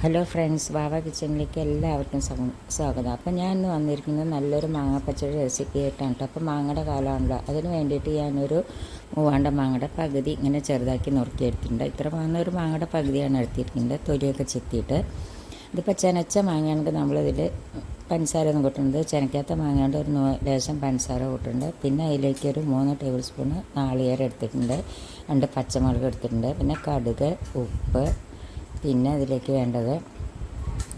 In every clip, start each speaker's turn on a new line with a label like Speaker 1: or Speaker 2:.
Speaker 1: Hello friends ബാബ കിച്ചണിലേക്ക് എല്ലാവർക്കും സ്വാഗ- സ്വാഗതം. അപ്പോൾ ഞാൻ ഇന്ന് വന്നിരിക്കുന്നത് നല്ലൊരു മാങ്ങ പച്ചടി റെസിപ്പി ആയിട്ടാണ് കേട്ടോ അപ്പോൾ മാങ്ങയുടെ കാലമാണല്ലോ. അതിന് വേണ്ടിയിട്ട് ഞാനൊരു മൂവാണ്ട മാങ്ങയുടെ പകുതി ഇങ്ങനെ ചെറുതാക്കി നുറുക്കിയെടുത്തിട്ടുണ്ട് ഇത്ര മാങ്ങ ഒരു മാങ്ങയുടെ പകുതിയാണ് എടുത്തിരിക്കുന്നത്. തൊലിയൊക്കെ ചെത്തിയിട്ട്. ഇതിപ്പോൾ ചെനച്ച മാങ്ങയാണെങ്കിൽ നമ്മളിതിൽ പഞ്ചസാര ഒന്നും കൂട്ടുന്നത് ചെനക്കാത്ത മാങ്ങയുടെ ഒരു ലേശം പഞ്ചസാര കൂട്ടുന്നുണ്ട് പിന്നെ അതിലേക്ക് ഒരു മൂന്ന് ടേബിൾ സ്പൂണ് നാളികേരം എടുത്തിട്ടുണ്ട്. രണ്ട് പച്ചമുളക് എടുത്തിട്ടുണ്ട്. പിന്നെ കടുക് ഉപ്പ് പിന്നെ അതിലേക്ക് വേണ്ടത്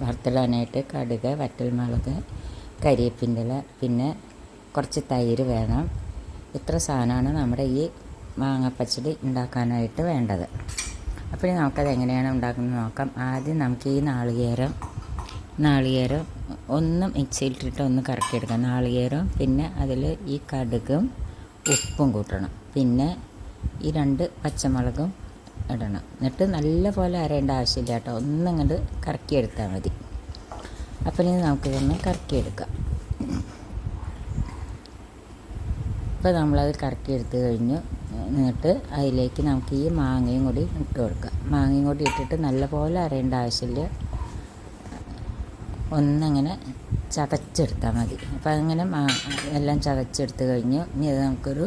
Speaker 1: വറുത്തിടാനായിട്ട് കടുക് വറ്റൽമുളക് കരിയേപ്പിന്റെ ഇല പിന്നെ കുറച്ച് തൈര് വേണം. ഇത്ര സാധനമാണ് നമ്മുടെ ഈ മാങ്ങപ്പച്ചടി ഉണ്ടാക്കാനായിട്ട് വേണ്ടത്. അപ്പോൾ നമുക്കത് എങ്ങനെയാണ് ഉണ്ടാക്കുന്നത് നോക്കാം. ആദ്യം നമുക്ക് ഈ നാളികേരം നാളികേരം ഒന്ന് മിക്സിയിലിട്ടിട്ട് ഒന്ന് കറക്കിയെടുക്കാം. നാളികേരം പിന്നെ അതിൽ ഈ കടുകും ഉപ്പും കൂട്ടണം. പിന്നെ ഈ രണ്ട് പച്ചമുളകും ഇടണം. എന്നിട്ട് നല്ല പോലെ അരയേണ്ട ആവശ്യമില്ല കേട്ടോ. ഒന്നങ്ങോട്ട് കറക്കിയെടുത്താൽ മതി. അപ്പം ഇനി നമുക്കിതൊന്ന് കറക്കിയെടുക്കാം. ഇപ്പോൾ നമ്മളത് കറക്കിയെടുത്ത് കഴിഞ്ഞു. എന്നിട്ട് അതിലേക്ക് നമുക്ക് ഈ മാങ്ങയും കൂടി ഇട്ട് കൊടുക്കാം. മാങ്ങയും കൂടി ഇട്ടിട്ട് നല്ലപോലെ അരയേണ്ട ആവശ്യമില്ല. ഒന്നങ്ങനെ ചതച്ചെടുത്താൽ മതി. അപ്പോൾ അങ്ങനെ എല്ലാം ചതച്ചെടുത്ത് കഴിഞ്ഞു. ഇനി അത് നമുക്കൊരു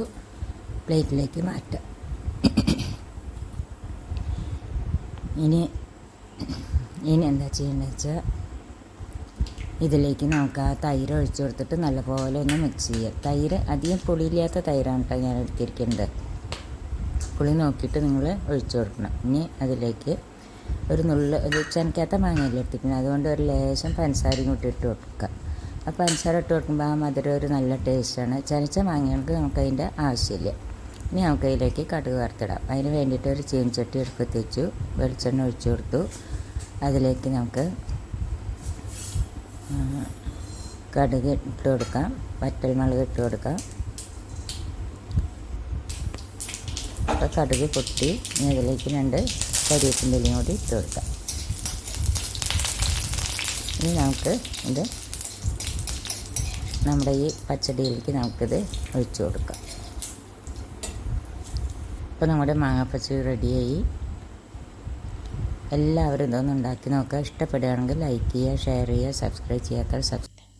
Speaker 1: പ്ലേറ്റിലേക്ക് മാറ്റാം. ഇനി ഇനി എന്താ ചെയ്യേണ്ടത് വെച്ചാൽ ഇതിലേക്ക് നമുക്ക് ആ തൈര് ഒഴിച്ചു കൊടുത്തിട്ട് നല്ലപോലെ ഒന്ന് മിക്സ് ചെയ്യുക. തൈര് അധികം പുളിയില്ലാത്ത തൈരാണ് കേട്ടോ ഞാൻ എടുത്തിരിക്കുന്നത്. പുളി നോക്കിയിട്ട് നിങ്ങൾ ഒഴിച്ചു കൊടുക്കണം. ഇനി അതിലേക്ക് ഒരു നുള്ള ഒരു ചനക്കാത്ത മാങ്ങയല്ലേ എടുത്തിരിക്കുന്നത്. അതുകൊണ്ട് ഒരു ലേശം പഞ്ചസാരയും കൂട്ടി ഇട്ട് കൊടുക്കുക. ആ പഞ്ചസാര ഇട്ട് കൊടുക്കുമ്പോൾ ആ മധുരം ഒരു നല്ല ടേസ്റ്റാണ് ചനച്ച മാങ്ങകൾക്ക് നമുക്കതിന്റെ ആവശ്യമില്ല. ഇനി നമുക്ക് അതിലേക്ക് കടുക് വറുത്തിടാം. അതിന് വേണ്ടിയിട്ട് ഒരു ചീനച്ചട്ടി എടുപ്പത്ത് വെച്ചു. വെളിച്ചെണ്ണ ഒഴിച്ചു കൊടുത്തു. അതിലേക്ക് നമുക്ക് കടുക് ഇട്ട് കൊടുക്കാം. വറ്റൽമുളക് ഇട്ട് കൊടുക്കാം. അപ്പോൾ കടുക് പൊട്ടി. ഇനി അതിലേക്ക് രണ്ട് കരിയേപ്പിന്റെയും കൂടി ഇട്ട് കൊടുക്കാം. ഇനി നമുക്ക് ഇത് നമ്മുടെ ഈ പച്ചടിയിലേക്ക് നമുക്കിത് ഒഴിച്ചു കൊടുക്കാം. അപ്പോൾ നമ്മുടെ മാങ്ങാപ്പച്ചടി റെഡിയായി. എല്ലാവരും ഇതൊന്നും ഉണ്ടാക്കി നോക്കുക. ഇഷ്ടപ്പെടുകയാണെങ്കിൽ ലൈക്ക് ചെയ്യുക ഷെയർ ചെയ്യുക സബ്സ്ക്രൈബ് ചെയ്യാത്ത സബ്സ്ക്രൈബ്